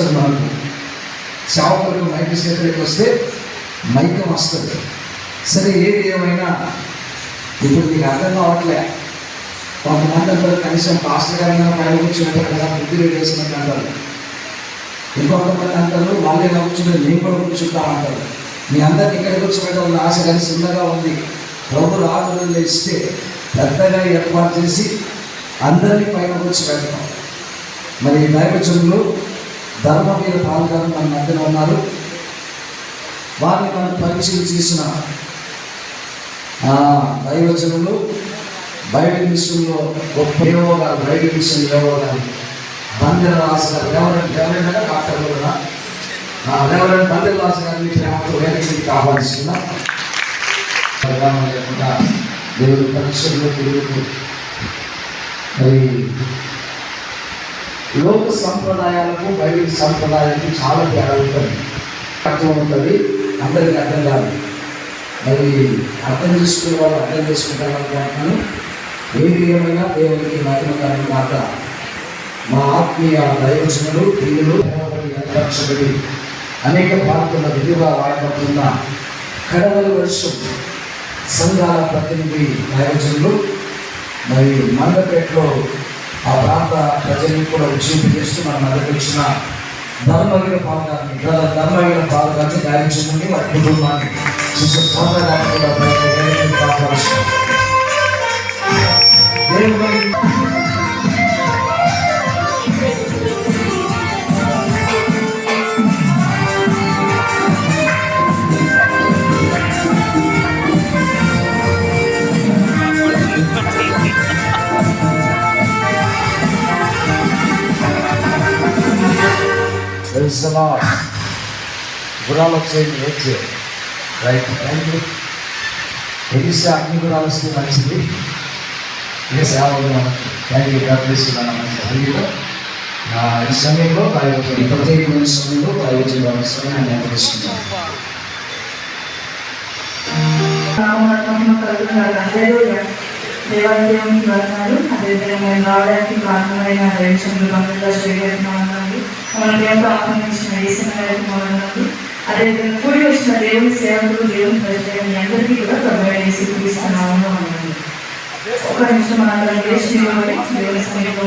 వస్తుంది మనకు సేవకులకు మైక్ చేతులకి వస్తే మైకం వస్తుంది. సరే ఏది ఏమైనా ఇప్పుడు మీకు అర్థం కావట్లే. కొంతమంది అందరూ కనీసం పాస్టర్ గారైనా పైన కూర్చున్నట్టు కదా బుద్ధి వేసినట్టు అంటారు. ఇంకొంతమంది అంటారు వాళ్ళే కూర్చుంటారు నేను కూడా కూర్చుంటాం అంటారు. మీ అందరికి ఇక్కడ కూర్చోబెట్టాలని ఆశ కానీ చిన్నగా ఉంది. ప్రభు రాజులు ఇస్తే పెద్దగా ఏర్పాటు చేసి అందరినీ పైన కూర్చోబెట్టడం మరి దైవజనులు ధర్మవీర పాల్గొని మన మధ్యన ఉన్నారు. వారిని మనం పరిచయం చేసిన దైవజనులు బైబిల్ మిషన్లో గొప్ప ఏవో గారు బైబిల్ మిషన్ ఏవో గారు బందెల రాజు గారు ఎవరైనా రెవరెంట్ డాక్టర్ కూడా ఎవరైనా బందెల రాజు గారిని ప్రేమతో వేదికకి ఆహ్వానిస్తున్నాం. పరిణామం లేకుండా దేవుడు పరీక్షల్లో తిరుగుతూ మరి లోక సంప్రదాయాలకు బైబిల్ సంప్రదాయాలకు చాలా తేడా ఉంటుంది. అర్థం ఉంటుంది. అందరికీ అర్థం కాదు. మరి అర్థం చేసుకునే వాళ్ళు అర్థం చేసుకుంటారు అనుకుంటున్నాను ఏది ఏమైనా దేవునికి మహిమకరం మాట. మా ఆత్మీయ దైవజనులు దీనిలో ఏర్పరచబడి అనేక ప్రాంతాల విధిగా వాడబడుతున్న కడవల వర్షం సంఘాల ప్రతినిధి దైవజనులు మరి మండపేటలో ఆ ప్రాంత ప్రజల్ని కూడా ఉద్యోగం చేస్తూ మనం మధ్యకు వచ్చిన ధర్మగిరి పాలకాన్ని ధర్మగిరి పాలకాన్ని గాయించుకుని వారి కుటుంబాన్ని చూసే కూడా ప్రయత్నం కాపాడుతున్నాం గురాలు వచ్చేది ఏడ్చే రైట్ థ్యాంక్ యూ తెలిస్తే అగ్ని గురాలు వస్తే మంచిది ఇక సేవ మనకి thank you God bless you మన మంచి హరిలో ఈ సమయంలో ఈ ప్రత్యేకమైన సమయంలో ప్రయోజన సమయాన్ని అనుభవిస్తున్నాను దేవాలయానికి వెళ్తున్నారు అదేవిధంగా మేము రావడానికి కారణమైన రేషన్ బంధువులు చేయగలుగుతున్నామండి మనల్ని ఎంతో ఆహ్వానించిన వేసిన గారికి మొదలన్నారు అదేవిధంగా కూడి వచ్చిన దేవుని సేవకులు దేవుని ప్రజలు అందరికీ కూడా ప్రభుత్వం వేసి చూపిస్తున్నాము అన్నాను ఒక నిమిషం మన వేసి దేవుని సమయంలో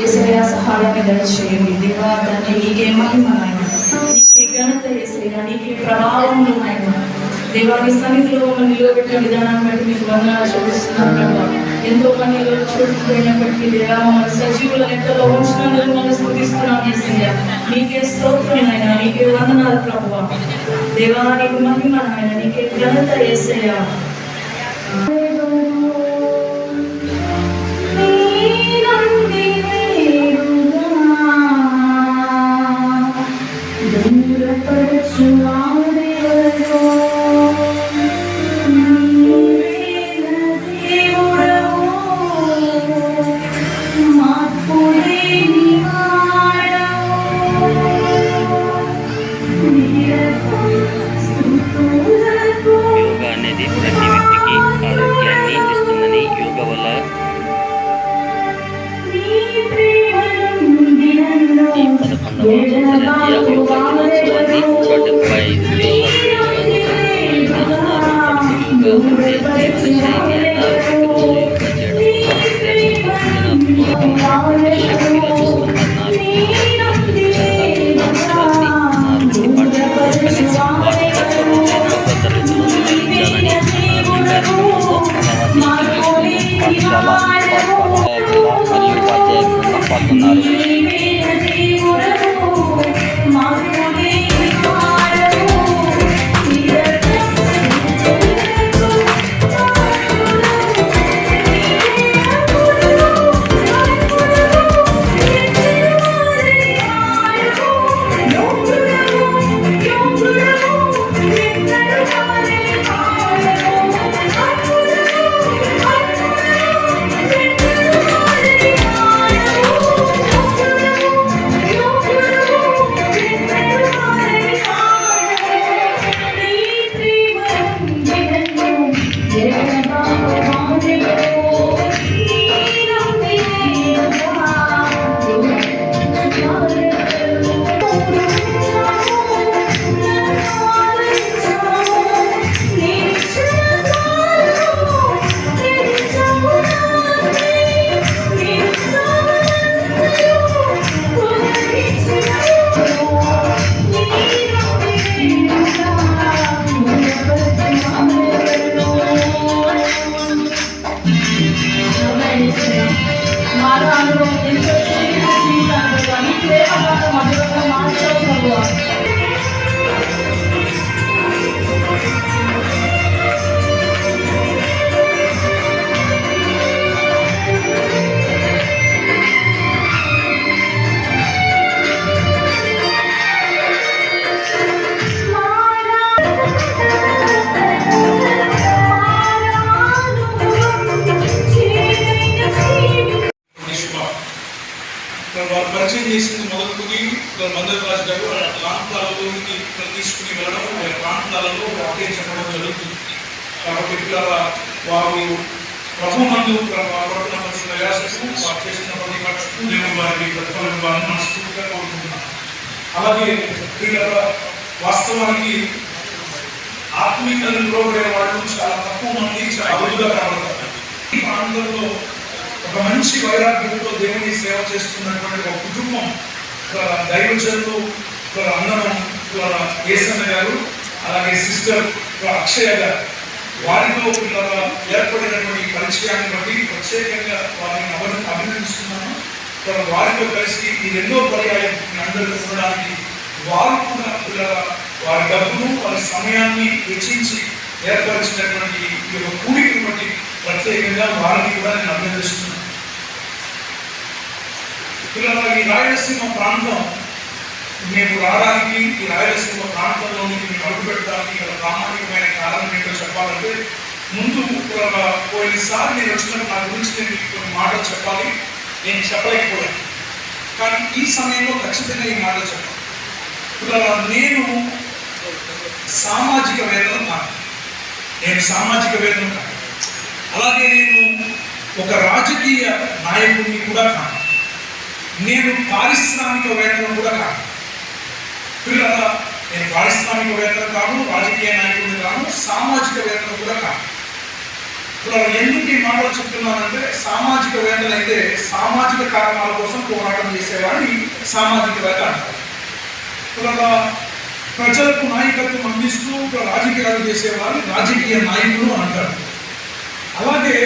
ఏసయ్య సహాయాన్ని దయచేయండి దేవా తండ్రి నీకే మహిమ నీకే ఘనత ఏసయ్య నీకే ప్రభావం నాయన. దేవాని సన్నిధిలో మమ్మల్ని నిలబెట్టిన విధానాన్ని బట్టి మీకు వందనాలు చూపిస్తున్నాను ఎంతో పనిలో చూడకపోయినప్పటికీ దేవా మమ్మల్ని సజీవుల ఎంతలో ఉంచినందుకు నీకే స్తోత్రం నాయన నీకే వందనాలు ప్రభా దేవా నీకు మహిమ నాయన నీకే ఘనత ఏసయ్యా. ఉపాధ్యాయులు పాల్గొన్నారు మొదలుకొని మరి రాజు ప్రాంతాలలోకి తీసుకుని వెళ్ళడం ప్రాంతాలలో వాక్యం చెప్పడం జరుగుతుంది. కాబట్టి వారు ప్రభు మందు పడుతున్న ప్రయాసకు వారు చేసిన ప్రతి ఖర్చుకు నేను వారికి ప్రతిఫలం ఇవ్వాలని మనస్ఫూర్తిగా కోరుకుంటున్నాను. అలాగే వాస్తవానికి ఆత్మీయతను నిలబడే వాళ్ళు చాలా తక్కువ మంది చాలా అరుదుగా కనబడతారు. ఈ ప్రాంతంలో ఒక మంచి వైరాగ్యంతో దేవుని సేవ చేస్తున్నటువంటి ఒక కుటుంబం ఒక దైవజనులు ఒక ఏసన్న గారు అలాగే సిస్టర్ అక్షయ గారు వారితో ఏర్పడినటువంటి పరిచయాన్ని బట్టి ప్రత్యేకంగా వారిని అభిన అభినందిస్తున్నాను. ఇక్కడ వారితో కలిసి ఈ రెండో పర్యాయం అందరూ అందరికీ ఉండడానికి వారు కూడా పిల్లల వారి డబ్బును వారి సమయాన్ని వెచ్చించి ఏర్పరిచినటువంటి ఈ యొక్క కూడికను బట్టి ప్రత్యేకంగా వారిని కూడా నేను అభినందిస్తున్నాను. పిల్లల ఈ రాయలసీమ ప్రాంతం మేము రావడానికి ఈ రాయలసీమ ప్రాంతంలోనికి మేము అడుగుపెట్టడానికి గల ప్రామాణికమైన కారణం ఏంటో చెప్పాలంటే ముందు పోయినసారి నేను వచ్చినప్పుడు నా గురించి నేను కొన్ని మాటలు చెప్పాలి. నేను చెప్పలేకపోయాను. కానీ ఈ సమయంలో ఖచ్చితంగా ఈ మాటలు చెప్పాలి. పిల్లల నేను సామాజిక వేదన కాను నేను సామాజిక వేదన కాను అలాగే నేను ఒక రాజకీయ నాయకుడిని కూడా కాను నేను పారిశ్రామికవేత్తను కూడా కాదు. పిల్లల నేను పారిశ్రామికవేత్తను కాను రాజకీయ నాయకుడు కాను సామాజికవేత్తను కూడా కాదు. ఇప్పుడు ఎందుకు ఈ మాటలు చెప్తున్నానంటే సామాజికవేత్తలు అయితే సామాజిక కారణాల కోసం పోరాటం చేసేవాడిని సామాజికవేత్త అంటారు. పిల్లల ప్రజలకు నాయకత్వం అందిస్తూ రాజకీయాలు చేసేవారు రాజకీయ నాయకులు అంటారు. అలాగే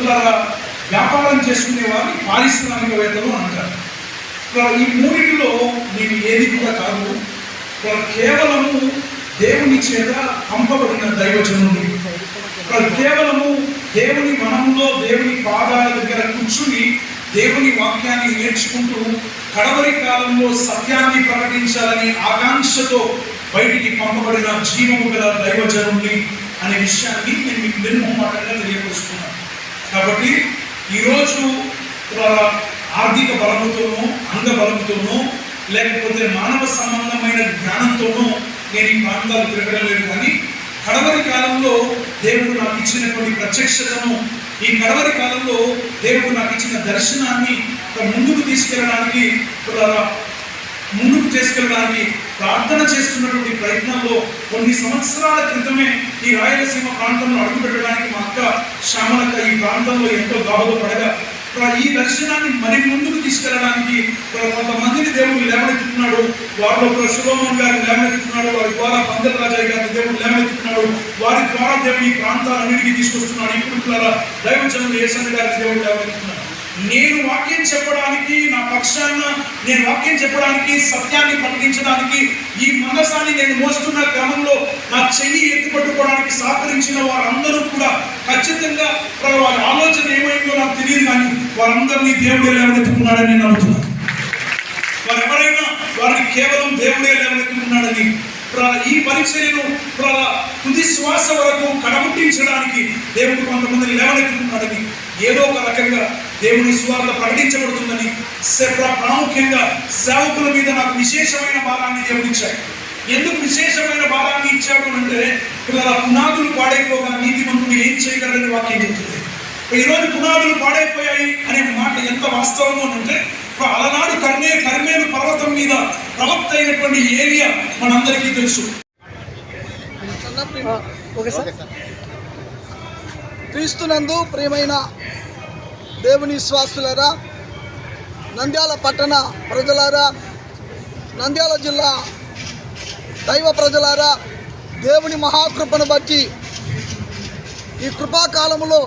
ఇలా వ్యాపారం చేసుకునే వారిని పారిశ్రామికవేత్తలు అంటారు. ఈ మూడింటిలో నేను ఏది కూడా కాదు. కేవలము దేవుని చేత పంపబడిన దైవజనుని ఇలా కేవలము దేవుని మనములో దేవుని పాదాల దగ్గర కూర్చుని దేవుని వాక్యాన్ని నేర్చుకుంటూ కడవరి కాలంలో సత్యాన్ని ప్రకటించాలని ఆకాంక్షతో బయటికి పంపబడిన జీవము గల దైవజనుని అనే విషయాన్ని నేను మీకు నిర్మోహమాటంగా తెలియపరుస్తున్నాను. కాబట్టి ఈరోజు ఆర్థిక బలముతోనూ అంగ బలముతోనూ లేకపోతే మానవ సంబంధమైన జ్ఞానంతోనూ నేను ఈ ప్రాంతాలు తిరగడం లేదు. కానీ కడవరి కాలంలో దేవుడు నాకు ఇచ్చినటువంటి ప్రత్యక్షతను ఈ కడవరి కాలంలో దేవుడు నాకు ఇచ్చిన దర్శనాన్ని ముందుకు తీసుకెళ్ళడానికి ఒక ముందుకు తీసుకెళ్ళడానికి ప్రార్థన చేస్తున్నటువంటి ప్రయత్నంలో కొన్ని సంవత్సరాల క్రితమే ఈ రాయలసీమ ప్రాంతంలో అడుగుపెట్టడానికి మా అక్క శ్యామలక్క ఈ ప్రాంతంలో ఎంతో దోహదపడగా ఈ దర్శనాన్ని మరి ముందుకు తీసుకెళ్ళడానికి కొంతమందిని దేవుడు లేవనెత్తుతున్నాడు వారిలో ఇప్పుడు గారు లేవనెత్తుతున్నాడు వారి ద్వారా పందల రాజయ్య గారిని దేవుడు లేవనెత్తుతున్నాడు వారి ద్వారా దేవుడు ఈ ప్రాంతాలన్నిటికీ తీసుకొస్తున్నాడు. ఇప్పుడు ద్వారా దైవజనులు ఏసన్న గారికి దేవుడు లేవనెత్తున్నాడు నేను వాక్యం చెప్పడానికి నా పక్షాన నేను వాక్యం చెప్పడానికి సత్యాన్ని ప్రకటించడానికి ఈ మనసాన్ని నేను మోస్తున్న క్రమంలో నా చెయ్యి ఎత్తుపట్టుకోవడానికి సహకరించిన వారందరూ కూడా ఖచ్చితంగా వారి ఆలోచన ఏమైందో నాకు తెలియదు కానీ వారందరినీ దేవుడే లేవనెత్తుకున్నాడని నేను నమ్ముతున్నాను. వారు ఎవరైనా వారిని కేవలం దేవుడే లేవనెత్తుకున్నాడని ఈ పరిచర్యను తుది శ్వాస వరకు కడముట్టించడానికి దేవుడు కొంతమందిని లేవనెత్తుకున్నాడని ఏదో ఒక రకంగా దేవుని స్వార్థ ప్రకటించబడుతుందని ప్రాముఖ్యంగా సేవకుల మీద నాకు విశేషమైన భారాన్ని దేవుడిచ్చాడు. ఎందుకు విశేషమైన భారాన్ని ఇచ్చాడు అంటే పిల్లల పునాదులు పాడైపోగా నీతిమంతుడు ఏం చేయగలరని వాక్యం చెప్తుంది. ఈరోజు పునాదులు పాడైపోయాయి అనే మాట ఎంత వాస్తవము అని అంటే ఇప్పుడు అలనాడు కర్మే కర్మేలు పర్వతం మీద ప్రవక్త అయినటువంటి ఏరియా మనందరికీ తెలుసు. క్రీస్తునందు ప్రియమైన దేవుని విశ్వాసులరా నంద్యాల పట్టణ ప్రజలారా నంద్యాల జిల్లా దైవ ప్రజలారా దేవుని మహాకృపను బట్టి ఈ కృపాకాలంలో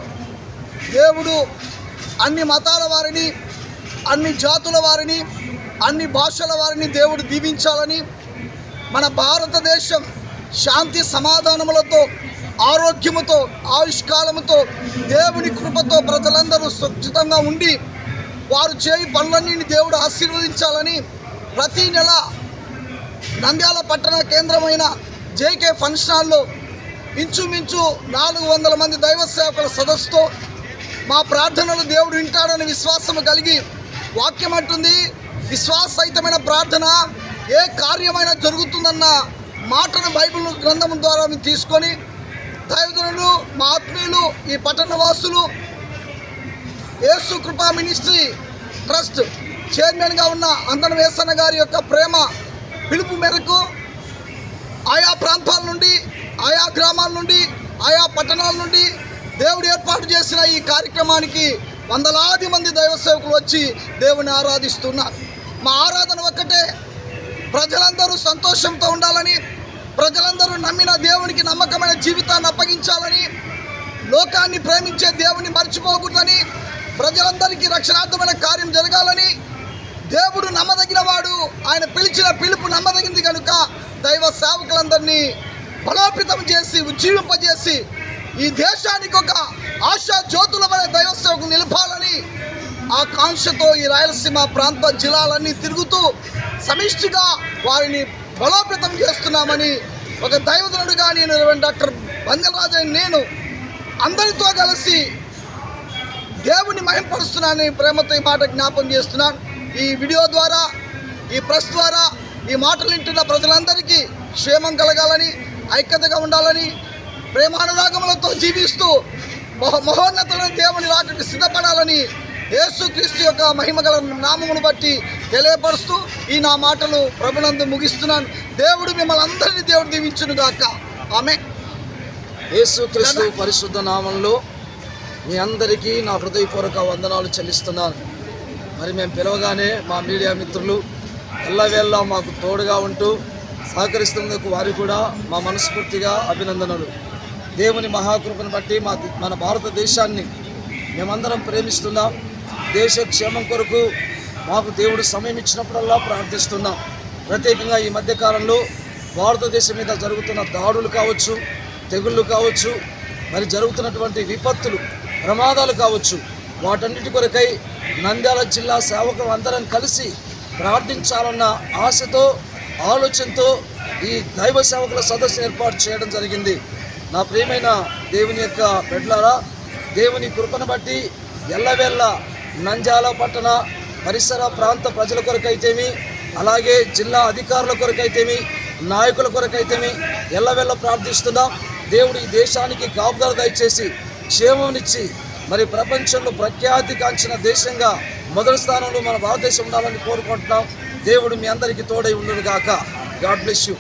దేవుడు అన్ని మతాల వారిని అన్ని జాతుల వారిని అన్ని భాషల వారిని దేవుడు దీవించాలని మన భారతదేశం శాంతి సమాధానములతో ఆరోగ్యముతో ఆయుష్కాలముతో దేవుని కృపతో ప్రజలందరూ సురక్షితంగా ఉండి వారు చేయి పనులన్నీ దేవుడు ఆశీర్వదించాలని ప్రతి నెల నంద్యాల పట్టణ కేంద్రమైన జేకే ఫంక్షన్ హాల్లో ఇంచుమించు నాలుగు వందల మంది దైవ సేవకుల సదస్సుతో మా ప్రార్థనలు దేవుడు వింటాడని విశ్వాసము కలిగి వాక్యం అంటుంది విశ్వాసహితమైన ప్రార్థన ఏ కార్యమైనా జరుగుతుందన్న మాటను బైబిల్ గ్రంథం ద్వారా మేము తీసుకొని దైవజనులు మా ఆత్మీయులు ఈ పట్టణ వాసులు యేసు కృపా మినిస్ట్రీ ట్రస్ట్ చైర్మన్గా ఉన్న అందన వేసన్న గారి యొక్క ప్రేమ పిలుపు మేరకు ఆయా ప్రాంతాల నుండి ఆయా గ్రామాల నుండి ఆయా పట్టణాల నుండి దేవుడు ఏర్పాటు చేసిన ఈ కార్యక్రమానికి వందలాది మంది దైవ సేవకులు వచ్చి దేవుని ఆరాధిస్తున్నారు. మా ఆరాధన ఒక్కటే. ప్రజలందరూ సంతోషంతో ఉండాలని ప్రజలందరూ నమ్మిన దేవునికి నమ్మకమైన జీవితాన్ని అప్పగించాలని లోకాన్ని ప్రేమించే దేవుని మర్చిపోకూడదని ప్రజలందరికీ రక్షణార్థమైన కార్యం జరగాలని దేవుడు నమ్మదగిన వాడు ఆయన పిలిచిన పిలుపు నమ్మదగింది కనుక దైవ సేవకులందరినీ బలోపేతం చేసి ఉజ్జీవింపజేసి ఈ దేశానికి ఒక ఆశా జ్యోతులమైన దైవ సేవకు నిలపాలని ఆ కాంక్షతో ఈ రాయలసీమ ప్రాంత జిల్లాలన్నీ తిరుగుతూ సమిష్టిగా వారిని బలోపేతం చేస్తున్నామని ఒక దైవజనుడుగా నేను డాక్టర్ బంగరాజు నేను అందరితో కలిసి దేవుని మహింపరుస్తున్నానని ప్రేమతో ఈ మాట జ్ఞాపం చేస్తున్నాను. ఈ వీడియో ద్వారా ఈ ప్రెస్ ద్వారా ఈ మాటలు వింటున్న ప్రజలందరికీ క్షేమం కలగాలని ఐక్యతగా ఉండాలని ప్రేమానురాగములతో జీవిస్తూ మహో మహోన్నతులను దేవుని రాకకి సిద్ధపడాలని యేసుక్రీస్తు యొక్క మహిమగల నామమును బట్టి తెలియపరుస్తూ ఈ నా మాటలు ప్రభునందు ముగిస్తున్నాను. దేవుడు మిమ్మల్ని అందరినీ దేవుడు దీవించును గాక. ఆమె యేసుక్రీస్తు పరిశుద్ధ నామంలో మీ అందరికీ నా హృదయపూర్వక వందనాలు చెల్లిస్తున్నాను. మరి మేము పిలవగానే మా మీడియా మిత్రులు ఎల్లవేళ్ళ మాకు తోడుగా ఉంటూ సహకరిస్తున్నందుకు వారు కూడా మా మనస్ఫూర్తిగా అభినందనలు. దేవుని మహాకృపను బట్టి మా మన భారతదేశాన్ని మేమందరం ప్రేమిస్తున్నాం. దేశ క్షేమం కొరకు మాకు దేవుడు సమయం ఇచ్చినప్పుడల్లా ప్రార్థిస్తున్నాం. ప్రత్యేకంగా ఈ మధ్యకాలంలో భారతదేశం మీద జరుగుతున్న దాడులు కావచ్చు తెగుళ్ళు కావచ్చు మరి జరుగుతున్నటువంటి విపత్తులు ప్రమాదాలు కావచ్చు వాటన్నిటి కొరకై నంద్యాల జిల్లా సేవకులు అందరం కలిసి ప్రార్థించాలన్న ఆశతో ఆలోచనతో ఈ దైవ సేవకుల సదస్సు ఏర్పాటు చేయడం జరిగింది. నా ప్రియమైన దేవుని యొక్క బిడ్డలారా దేవుని కృపను బట్టి ఎల్లవేళ్ళ నంజాల పట్టణ పరిసర ప్రాంత ప్రజల కొరకైతేమి అలాగే జిల్లా అధికారుల కొరకైతేమి నాయకుల కొరకైతేమి ఎల్లవెల్ల ప్రార్థిస్తున్నాం. దేవుడు ఈ దేశానికి కాపుదల దయచేసి క్షేమంనిచ్చి మరి ప్రపంచంలో ప్రఖ్యాతి కాంచిన దేశంగా మొదటి స్థానంలో మన భారతదేశం ఉండాలని కోరుకుంటున్నాం. దేవుడు మీ అందరికీ తోడై ఉండును గాక గాడ్ బ్లెస్ యూ.